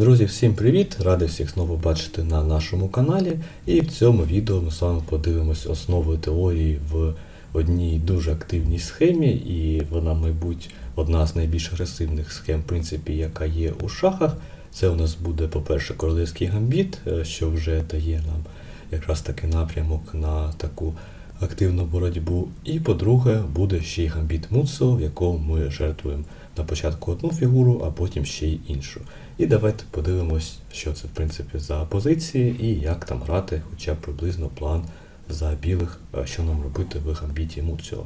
Друзі, всім привіт! Радий всіх знову бачити на нашому каналі. І в цьому відео ми з вами подивимось основи теорії в одній дуже активній схемі, і вона, мабуть, одна з найбільш агресивних схем, в принципі, яка є у шахах. Це у нас буде, по-перше, королевський гамбіт, е, що вже дає нам якраз таки напрямок на таку активну боротьбу. І по-друге, буде ще й гамбіт Муцо, в якому ми жертвуємо на початку одну фігуру, а потім ще й іншу. І давайте подивимось, що це в принципі за позиції і як там грати, хоча б приблизно план за білих, е, що нам робити в гамбіті Муціо.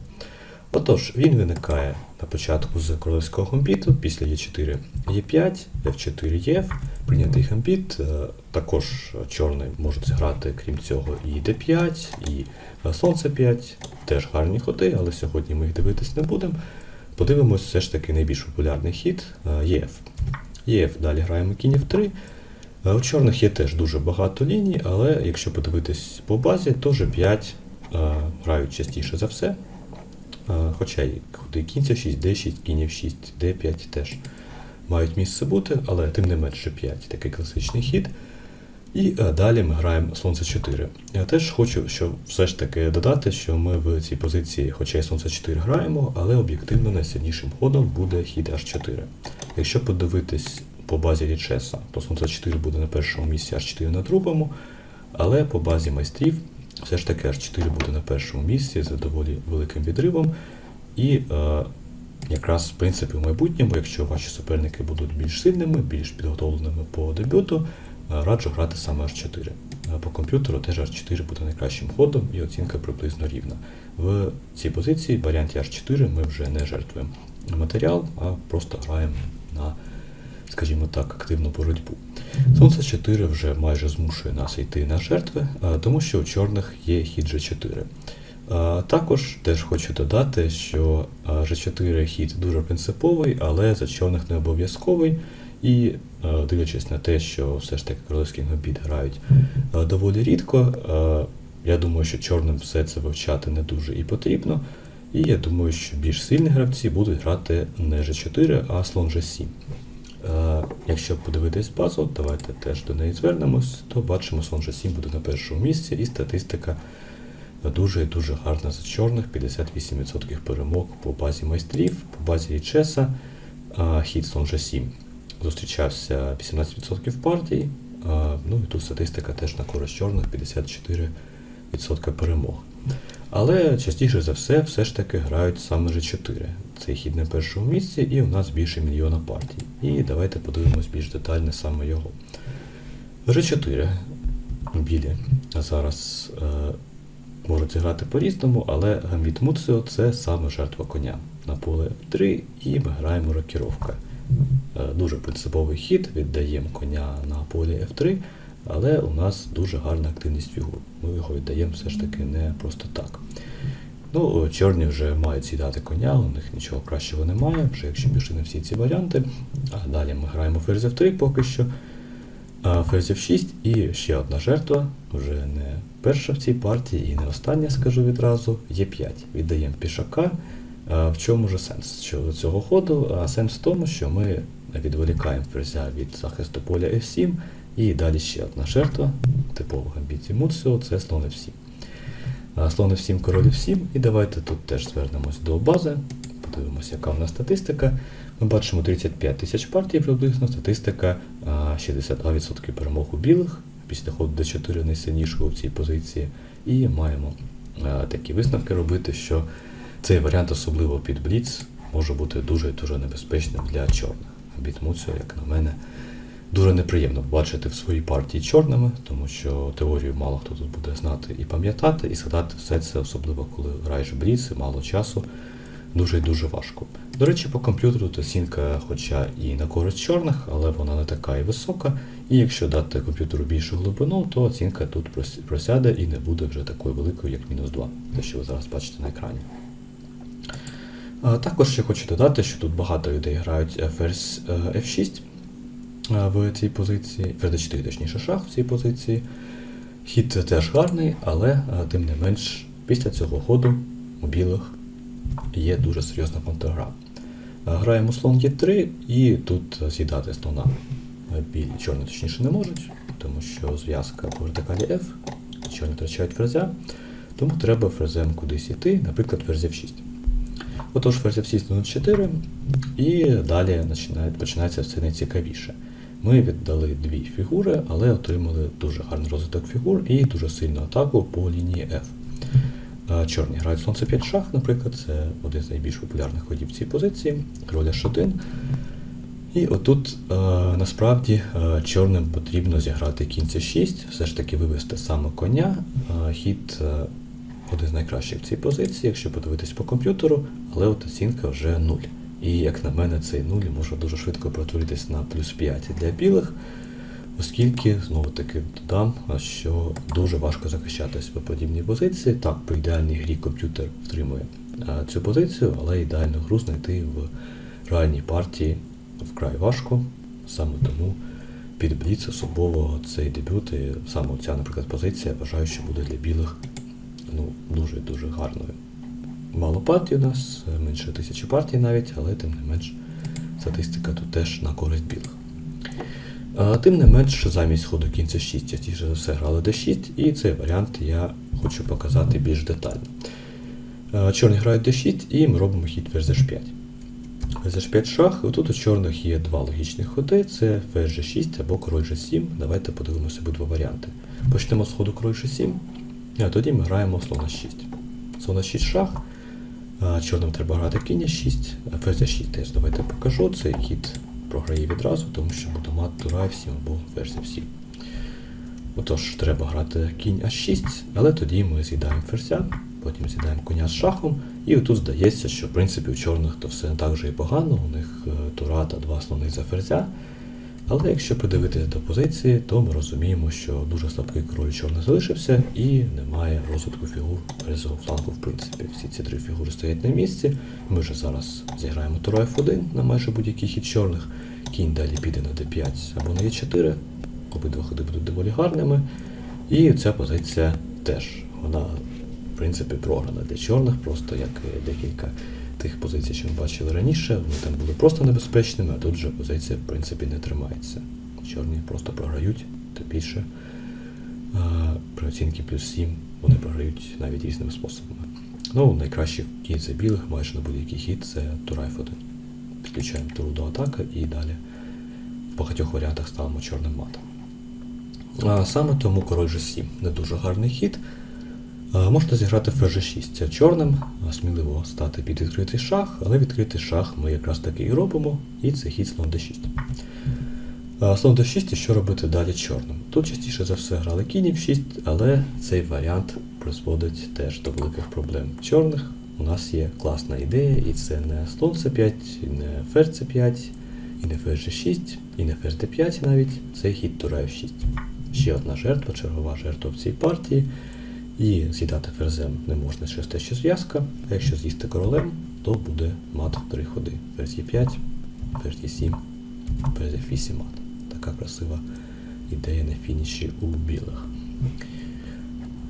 Отож, він виникає на початку з королевського гамбіту, після Е4 Е5, F4 Єв, прийнятий гамбіт. е, Також чорний можуть зіграти, крім цього, і D5, і е, Сонце 5, теж гарні ходи, але сьогодні ми їх дивитись не будемо. Подивимось все ж таки найбільш популярний хід е, ЄФ. ЄФ далі граємо кінь F3. Е, У чорних є теж дуже багато ліній, але якщо подивитись по базі, то G5 е, грають частіше за все. Е, Хоча й ходи кінь C6, D6, кінь F6, D5 теж мають місце бути, але тим не менше 5 такий класичний хід. І е, далі ми граємо Сонце 4. Я теж хочу що все ж таки додати, що ми в цій позиції, хоча й Сонце 4 граємо, але об'єктивно найсильнішим ходом буде хід H4. Якщо подивитись по базі Лічеса, то Сонце 4 буде на першому місці, H4 на другому, але по базі майстрів все ж таки H4 буде на першому місці з доволі великим відривом. І е, якраз в принципі в майбутньому, якщо ваші суперники будуть більш сильними, більш підготовленими по дебюту, е, раджу грати саме H4. Е, По комп'ютеру теж H4 буде найкращим ходом і оцінка приблизно рівна. В цій позиції, в варіанті H4, ми вже не жертвуємо матеріал, а просто граємо на, скажімо так, активну боротьбу. Сонце 4 вже майже змушує нас йти на жертви, тому що у чорних є хід G4. Е, Також теж хочу додати, що е, G4 хід дуже принциповий, але за чорних не обов'язковий. І дивлячись на те, що все ж таки королевський гамбіт грають доволі рідко, я думаю, що чорним все це вивчати не дуже і потрібно. І я думаю, що більш сильні гравці будуть грати не G4, а слон G7. Якщо подивитись базу, давайте теж до неї звернемось, то бачимо, слон G7 буде на першому місці, і статистика дуже і дуже гарна за чорних, 58% перемог по базі майстрів, по базі Чеса, хід слон G7 зустрічався 18% партій, ну і тут статистика теж на користь чорних 54% перемог. Але частіше за все, все ж таки грають саме G4. Цей хід на першому місці, і у нас більше мільйона партій. І давайте подивимось більш детально саме його. G4 білі зараз е, можуть зіграти по-різному, але гамбіт Муціо це саме жертва коня на поле 3 і ми граємо рокіровка. Е, Дуже принциповий хід, віддаємо коня на полі F3, але у нас дуже гарна активність фігур. Ми його віддаємо все ж таки не просто так. Ну, чорні вже мають сідати коня, у них нічого кращого немає, вже якщо пішли на всі ці варіанти. А далі ми граємо ферзь F3 поки що. А ферзь F6 і ще одна жертва, вже не перша в цій партії і не остання, скажу відразу, Е5. Віддаємо пішака. В чому ж сенс що цього ходу? А сенс в тому, що ми відволікаємо ферзя від захисту поля F7, і далі ще одна жертва, типового гамбіті Муціо, це слон F7. А, Слон F7, король F7, і давайте тут теж звернемось до бази, подивимося, яка в нас статистика. Ми бачимо 35 тисяч партій приблизно, статистика 62% перемог у білих, після ходу d4 найсильнішого в цій позиції. І маємо такі висновки робити, що цей варіант, особливо під Бліц, може бути дуже дуже небезпечним для чорних. Біт Муціо, як на мене, дуже неприємно бачити в своїй партії чорними, тому що теорію мало хто тут буде знати і пам'ятати, і згадати все це, особливо коли граєш Бліц і мало часу, дуже і дуже важко. До речі, по комп'ютеру то оцінка, хоча і на користь чорних, але вона не така і висока. І якщо дати комп'ютеру більшу глибину, то оцінка тут просяде і не буде вже такою великою, як мінус 2, те, що ви зараз бачите на екрані. Також ще хочу додати, що тут багато людей грають е, F6 е, в цій позиції, ферзь 4, точніше, шах в цій позиції. Хід теж гарний, але тим не менш, після цього ходу у білих є дуже серйозна контргра. Граємо слон Е3 і тут з'їдати слона білі, чорні точніше не можуть, тому що зв'язка по вертикалі F, чорні втрачають ферзя, тому треба ферзем кудись іти, наприклад, ферзь F6. Отож, ферзь F6 на 4, і далі починається все найцікавіше. Ми віддали дві фігури, але отримали дуже гарний розвиток фігур і дуже сильну атаку по лінії F. Чорні грають c 5 шах, наприклад, це один з найбільш популярних ходів цій позиції, король H1. І отут насправді чорним потрібно зіграти кінь c6, все ж таки вивести саме коня. Хід один з найкращих в цій позиції, якщо подивитись по комп'ютеру, але от оцінка вже 0. І як на мене, цей 0 може дуже швидко протворитись на плюс 5 для білих, оскільки, знову таки, додам, що дуже важко захищатись в подібній позиції. Так, при ідеальній грі комп'ютер втримує е, цю позицію, але ідеальну гру знайти в реальній партії вкрай важко. Саме тому під Бліц особливо цей дебют, і саме ця, наприклад, позиція, я вважаю, що буде для білих ну, дуже-дуже гарною. Мало партій у нас, менше тисячі партій навіть, але тим не менш статистика тут теж на користь білих. Тим не менш, замість ходу кінця 6 частіше за все грали d6, і цей варіант я хочу показати більш детально. Чорні грають d6 і ми робимо хід ферзь h5. Ферзь h5 шах, і тут у чорних є два логічні ходи: це ферзь g6 або король g7. Давайте подивимося обидва варіанти. Почнемо з ходу король g7, а тоді ми граємо слон h6. Слон h6 шах. Чорним треба грати кінь h6, а ферзь h6 теж давайте покажу. Цей хід програє відразу, тому що буде мат тура f7 або ферзь f7. Отож, треба грати кінь h6, але тоді ми з'їдаємо ферзя, потім з'їдаємо коня з шахом, і отут здається, що в принципі у чорних то все так вже і погано, у них е, тура та два основних за ферзя. Але якщо подивитися до позиції, то ми розуміємо, що дуже слабкий король чорний залишився і немає розвитку фігур ферзового флангу, в принципі. Всі ці три фігури стоять на місці. Ми вже зараз зіграємо тура F1 на майже будь-який хід чорних. Кінь далі піде на D5 або на E4. Обидва ходи будуть доволі гарними. І ця позиція теж, вона, в принципі, програна для чорних, просто як декілька тих позицій, що ми бачили раніше, вони там були просто небезпечними, а тут вже позиція, в принципі, не тримається. Чорні просто програють, тим більше. При оцінці плюс 7 вони програють навіть різними способами. Ну, найкращий кінь за білих майже на будь-який хід це тура F1. Підключаємо туру до атаки і далі в багатьох варіантах ставимо чорним матом. А саме тому король G7 не дуже гарний хід. Можна зіграти ферзь G6 чорним, сміливо стати під відкритий шах, але відкритий шах ми якраз таки і робимо, і це хід слон D6. Слон D6 і що робити далі чорним? Тут частіше за все грали кінь F6, але цей варіант призводить теж до великих проблем чорних. У нас є класна ідея, і це не слон C5, і не ферзь C5, і не ферзь G6, і не ферзь D5 навіть, це хід тура F6. Ще одна жертва, чергова жертва в цій партії. І з'їдати ферзем не можна через те, що зв'язка, а якщо з'їсти королем, то буде мат в три ходи. Ферзь Е5, ферзь Е7, ферзь F8 мат. Така красива ідея на фініші у білих.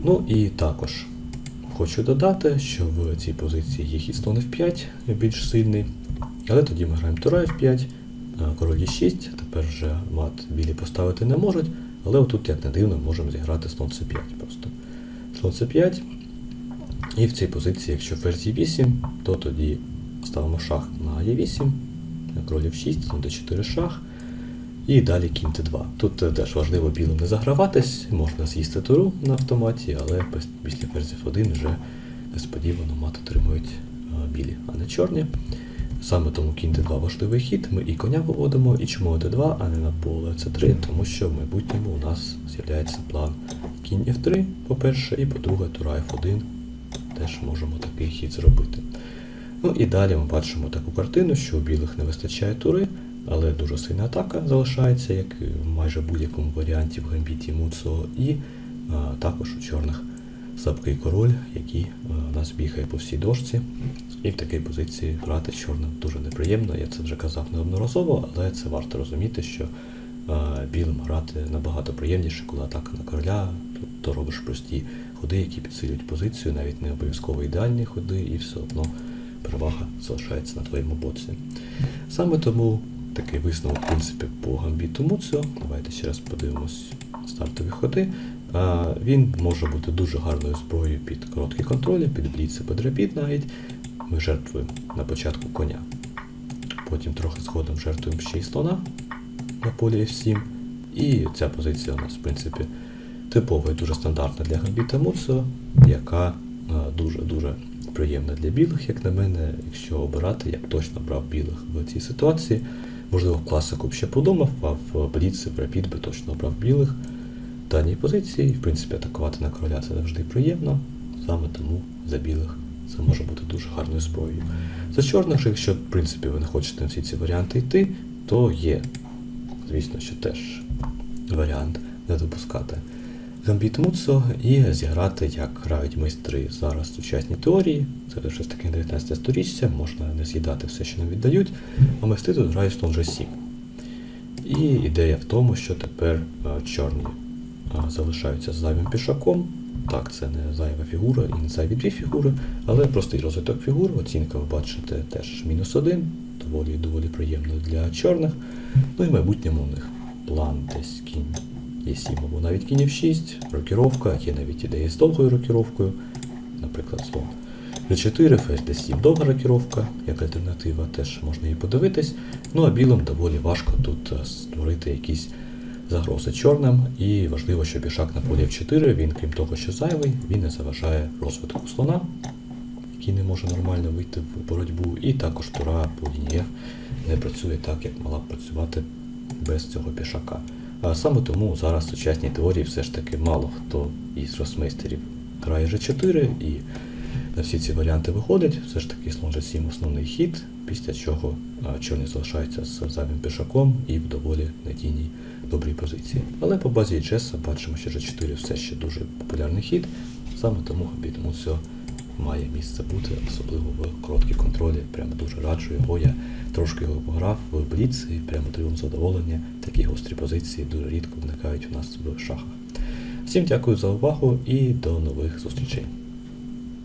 Ну і також хочу додати, що в цій позиції є хід слон F5 більш сильний, але тоді ми граємо тура F5, король Е6, тепер вже мат білі поставити не можуть, але отут, як не дивно, можемо зіграти слон С5 просто. Слон С5. І в цій позиції, якщо ферзь Е8, то тоді ставимо шах на Е8, король F6, слон Д4 шах. І далі кінь Т2. Тут е, теж важливо білим не заграватись, можна з'їсти туру на автоматі, але після ферзь F1 вже несподівано мат отримують е, білі, а не чорні. Саме тому кінь Т2 важливий хід, ми і коня виводимо, і чому Т2, а не на поле С3, тому що в майбутньому у нас з'являється план кінь F3, по-перше, і по-друге, тура F1. Теж можемо такий хід зробити. Ну і далі ми бачимо таку картину, що у білих не вистачає тури, але дуже сильна атака залишається, як в майже будь-якому варіанті в гамбіті Муцо, і а, також у чорних слабкий король, який у нас бігає по всій дошці. І в такій позиції грати чорним дуже неприємно. Я це вже казав неодноразово, але це варто розуміти, що білим грати набагато приємніше, коли атака на короля, то, то робиш прості ходи, які підсилюють позицію, навіть не обов'язково ідеальні ходи, і все одно перевага залишається на твоєму боці. Саме тому такий висновок, в принципі, по гамбіту Муціо. Давайте ще раз подивимось стартові ходи. Він може бути дуже гарною зброєю під короткі контролі, під бліц і під рапід навіть. Ми жертвуємо на початку коня. Потім трохи згодом жертвуємо ще й слона на полі F7. І ця позиція у нас, в принципі, типова і дуже стандартна для гамбіта Муціо, яка дуже-дуже приємна для білих, як на мене. Якщо обирати, я б точно брав білих в цій ситуації. Можливо, в класику б ще подумав, а в Бліці, в Рапід би точно обрав білих даній позиції. В принципі, атакувати на короля це завжди приємно. Саме тому за білих це може бути дуже гарною зброєю. За чорних же, якщо в принципі ви не хочете на всі ці варіанти йти, то є, звісно, що теж варіант не допускати Гамбіт Муцо і зіграти, як грають майстри зараз в сучасній теорії. Це щось таке 19 сторіччя, можна не з'їдати все, що нам віддають, а майстри тут грають слон G7. І ідея в тому, що тепер а, чорні залишаються зайвим пішаком. Так, це не зайва фігура і не зайві дві фігури, але простий розвиток фігур. Оцінка ви бачите теж мінус один, доволі доволі приємно для чорних. Ну і в майбутньому у них план десь кінь Е7 або навіть кінь F6, рокіровка, є навіть ідеї з довгою рокіровкою, наприклад, слон. G4, ферзь D7 довга рокіровка, як альтернатива, теж можна її подивитись. Ну а білим доволі важко тут створити якісь загрози чорним. І важливо, що пішак на полі F4, він, крім того, що зайвий, він не заважає розвитку слона, який не може нормально вийти в боротьбу. І також тура по лінії F не працює так, як мала б працювати без цього пішака. А саме тому зараз в сучасній теорії все ж таки мало хто із росмейстерів грає G4 і на всі ці варіанти виходить. Все ж таки слон G7 основний хід, після чого а, чорні залишаються з зайвим пішаком і в доволі надійній добрій позиції. Але по базі Чеса бачимо, що G4 все ще дуже популярний хід, саме тому Гамбіт Муціо має місце бути, особливо в короткій контролі. Прямо дуже раджу його. Я трошки його пограв в Бліц і прямо отримав задоволення. Такі гострі позиції дуже рідко виникають у нас в шахах. Всім дякую за увагу і до нових зустрічей.